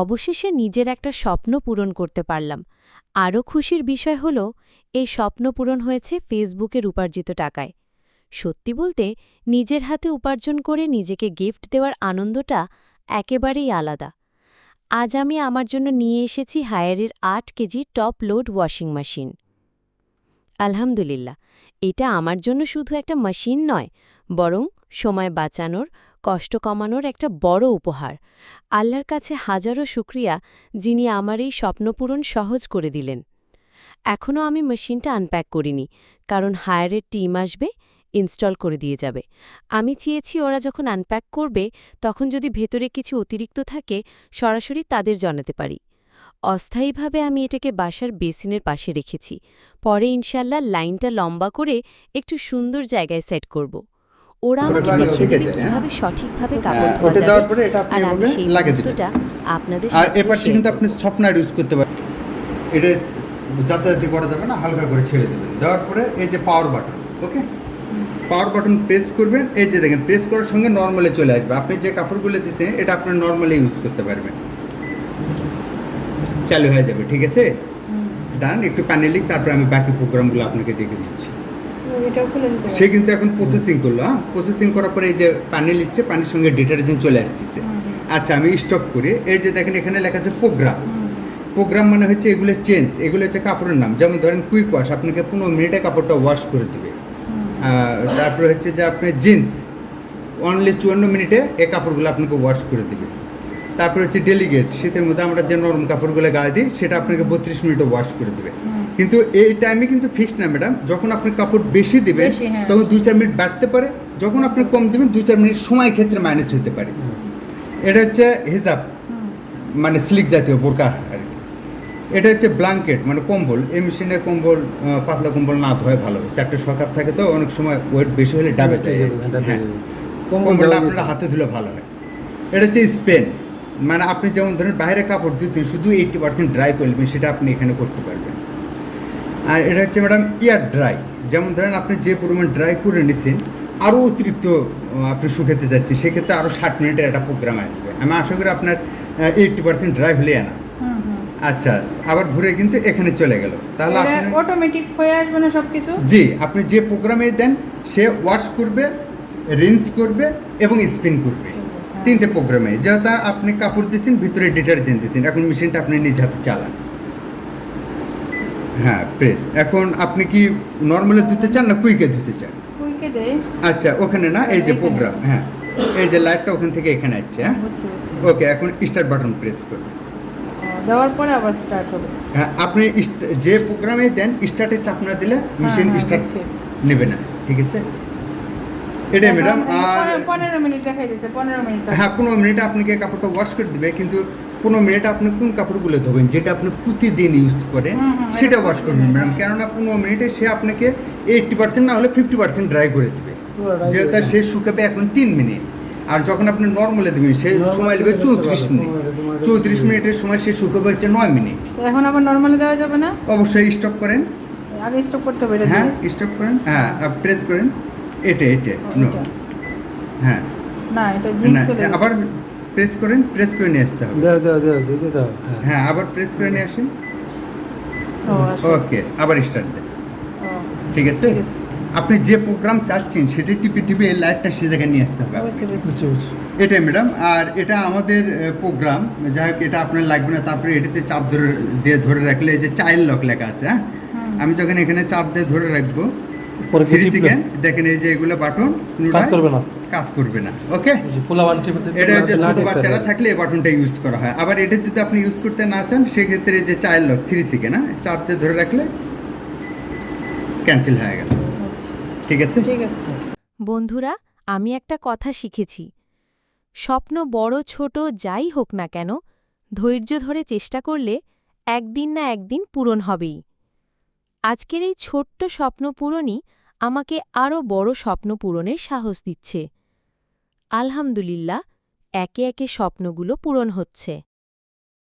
অবশেষে নিজের একটা স্বপ্ন পূরণ করতে পারলাম। আরও খুশির বিষয় হল, এই স্বপ্ন পূরণ হয়েছে ফেসবুকের উপার্জিত টাকায়। সত্যি বলতে, নিজের হাতে উপার্জন করে নিজেকে গিফট দেওয়ার আনন্দটা একেবারেই আলাদা। আজ আমি আমার জন্য নিয়ে এসেছি হায়ারের আট KG top load washing machine. আলহামদুলিল্লাহ, এটা আমার জন্য শুধু একটা মেশিন নয়, বরং সময় বাঁচানোর কষ্ট কমানোর একটা বড় উপহার। আল্লাহর কাছে হাজারো শুক্রিয়া যিনি আমার এই স্বপ্নপূরণ সহজ করে দিলেন। এখনও আমি মেশিনটা আনপ্যাক করিনি, কারণ হায়ারের টিম আসবে ইনস্টল করে দিয়ে যাবে। আমি চেয়েছি ওরা যখন আনপ্যাক করবে, তখন যদি ভেতরে কিছু অতিরিক্ত থাকে, সরাসরি তাদের জানাতে পারি। অস্থায়ীভাবে আমি এটাকে বাসার বেসিনের পাশে রেখেছি। পরে ইনশাল্লাহ লাইনটা লম্বা করে একটু সুন্দর জায়গায় সেট করব। ওরা আমাকে দেখিয়ে দেবে হ্যাঁ? কীভাবে সঠিকভাবে কাপড় হ্যাঁ, ধোয়া ওটা দেওয়ার যাবে। এটা আপনি আর আমি সেই দিবেন। মুহূর্তটা আপনাদের আর এপাশে কিন্তু আপনি সফটনার ইউজ করতে পারেন। এটা যাতায়াতি করা যাবে না হালকা করে ছেড়ে দেবেন। দেওয়ার পরে এই যে power button okay power button press করবেন এই যে দেখেন প্রেস করার সঙ্গে নর্মালে চলে আসবে। আপনি যে কাপড়গুলো দিচ্ছেন এটা আপনি নর্মালি ইউজ করতে পারবেন। চালু হয়ে যাবে ঠিক আছে? দাঁড়ান একটু প্যানেলিক তারপরে আমি বাকি প্রোগ্রামগুলো আপনাকে দেখে দিচ্ছি। সে কিন্তু এখন প্রসেসিং করল হ্যাঁ? প্রসেসিং করার পরে এই যে পানি লিখছে পানির সঙ্গে ডিটারজেন্ট চলে আসতেছে। আচ্ছা আমি স্টপ করি। এই যে দেখেন এখানে লেখা আছে প্রোগ্রাম প্রোগ্রাম মানে হচ্ছে এগুলো চেঞ্জ এগুলো হচ্ছে কাপড়ের নাম। যেমন ধরেন কুইক ওয়াশ আপনাকে পনেরো মিনিটে কাপড়টা ওয়াশ করে দেবে। তারপরে হচ্ছে যে আপনি জিন্স অনলি চুয়ান্ন মিনিটে এই কাপড়গুলো আপনাকে ওয়াশ করে দেবে। তারপরে হচ্ছে ডেলিগেট শীতের মধ্যে আমরা যে নরম কাপড়গুলো গায়ে দিই সেটা আপনাকে বত্রিশ মিনিটে ওয়াশ করে দেবে। কিন্তু এই টাইমে কিন্তু ফিক্সড না ম্যাডাম যখন আপনি কাপড় বেশি দিবেন হ্যাঁ। তখন দুই চার মিনিট বাড়তে পারে। যখন আপনি কম দিবেন দুই চার মিনিট সময় ক্ষেত্রে মাইনাস হতে পারে। এটা হচ্ছে হিজাব মানে স্লিক জাতীয় বোরকা আর কি। এটা হচ্ছে ব্ল্যাঙ্কেট মানে কম্বল। এই মেশিনে কম্বল পাতলা কম্বল না ধোয় ভালো। চারটে সকাপ থাকে তো অনেক সময় ওয়েট বেশি হলে ডাবে হয়ে। কম্বলটা আপনার হাতে ধুলে ভালো হয়। এটা হচ্ছে স্পেন মানে আপনি যেমন ধরেন বাইরে কাপড় দিচ্ছেন শুধু এইটটি পার্সেন্ট ড্রাই করবেন সেটা আপনি এখানে করতে পারবেন। আর এটা হচ্ছে ম্যাডাম ইয়ার ড্রাই। যেমন ধরেন আপনি যে পরিমাণ ড্রাই করে নিচ্ছেন আরও অতিরিক্ত আপনি শুকাতে যাচ্ছেন সেক্ষেত্রে আরও ষাট মিনিটের একটা প্রোগ্রাম আসবে। আমি আশা করি আপনার এইটটি পার্সেন্ট ড্রাই হলে আনা আচ্ছা আবার ঘুরে কিন্তু এখানে চলে গেল। তাহলে আপনি অটোমেটিক হয়ে আসবে না সব কিছু জি আপনি যে প্রোগ্রামে দেন সে ওয়াশ করবে রিন্স করবে এবং স্পিন করবে। তিনটে প্রোগ্রামে যেহেতু আপনি কাপড় দিচ্ছেন ভিতরে ডিটারজেন্ট দিচ্ছেন এখন মেশিনটা আপনি নিজ হাতে চালান। হ্যাঁ প্রেস এখন আপনি কি নর্মালে ধুতে চান না কুইকে ধুতে চান? কুইকে দেয় আচ্ছা ওখানে না এই যে। প্রোগ্রাম হ্যাঁ। এই যে লাইটটা ওখান থেকে এখানে আসছে হ্যাঁ? ওকে এখন স্টার্ট বাটন প্রেস করবে ও, দেওয়ার পরে আবার স্টার্ট হবে। হ্যাঁ আপনি যে প্রোগ্রামে দেন স্টার্টে চাপ না দিলে মেশিন হ্যাঁ, স্টার্ট বুঝছি। নেবে না ঠিক আছে? এটাই ম্যাডাম আর পনেরো মিনিট দেখাই দিয়েছে পনেরো মিনিট। হ্যাঁ পনেরো মিনিটে আপনাকে কাপড়টা ওয়াশ করে দিবে কিন্তু পনেরো মিনিটে আপনি কোন কাপড়গুলো ধোবেন যেটা আপনি প্রতিদিন ইউজ করেন সেটা ওয়াশ করবেন ম্যাডাম কেননা পনেরো মিনিটে সে আপনাকে এইটটি পার্সেন্ট না হলে ফিফটি পার্সেন্ট ড্রাই করে দেবে। যেটা করে সে শুকাবে এখন তিন মিনিট। আর যখন আপনি নর্মালে দেবেন সে সময় নেবে চৌত্রিশ মিনিট। চৌত্রিশ মিনিটের সময় সে শুকাবে হচ্ছে নয় মিনিট। তো এখন আবার নর্মালি দেওয়া যাবে না? অবশ্যই স্টপ করেন। আগে স্টপ করতে হবে হ্যাঁ স্টপ করেন। হ্যাঁ প্রেস করেন। এটা এটা হ্যাঁ। না এটা। আবার প্রেস করেন প্রেস করে নিয়ে আসতে হবে। দাও দাও দাও দিতে দাও হ্যাঁ। হ্যাঁ আবার প্রেস করে নিয়ে আসেন। আচ্ছা ওকে আবার স্টার্ট দেন। ঠিক আছে? আপনি যে প্রোগ্রাম চাচ্ছেন সেটা টিপে টিপে এই লাইটটা সে জায়গায় নিয়ে আসতে হবে। এটাই ম্যাডাম আর এটা আমাদের প্রোগ্রাম যাই হোক এটা আপনার লাগবে না তারপরে এটাতে চাপ ধরে দিয়ে ধরে রাখলে এই যে চাইল্ড লক লেখা আছে হ্যাঁ? আমি যখন এখানে চাপ দিয়ে ধরে রাখব দেখেন এই যে এগুলো বাটন কাজ করবে না। কাজ করবে না ওকে এটা হচ্ছে ছোট বাচ্চারা থাকলে এই বাটনটা ইউজ করা হয়। আবার এটা যদি আপনি ইউজ করতে না চান সেক্ষেত্রে যে চাইল্ড লক থ্রি সেকেন্ড হ্যাঁ? চাপ দিয়ে ধরে রাখলে ক্যান্সেল হয়ে গেল। আচ্ছা, ঠিক আছে? ঠিক আছে। বন্ধুরা আমি একটা কথা শিখেছি। স্বপ্ন বড় ছোট যাই হোক না কেন ধৈর্য ধরে চেষ্টা করলে একদিন না একদিন পূরণ হবেই। আজকের এই ছোট্ট স্বপ্ন পূরণই আমাকে আরও বড় স্বপ্ন পূরণের সাহস দিচ্ছে। আলহামদুলিল্লাহ, একে একে স্বপ্নগুলো পূরণ হচ্ছে।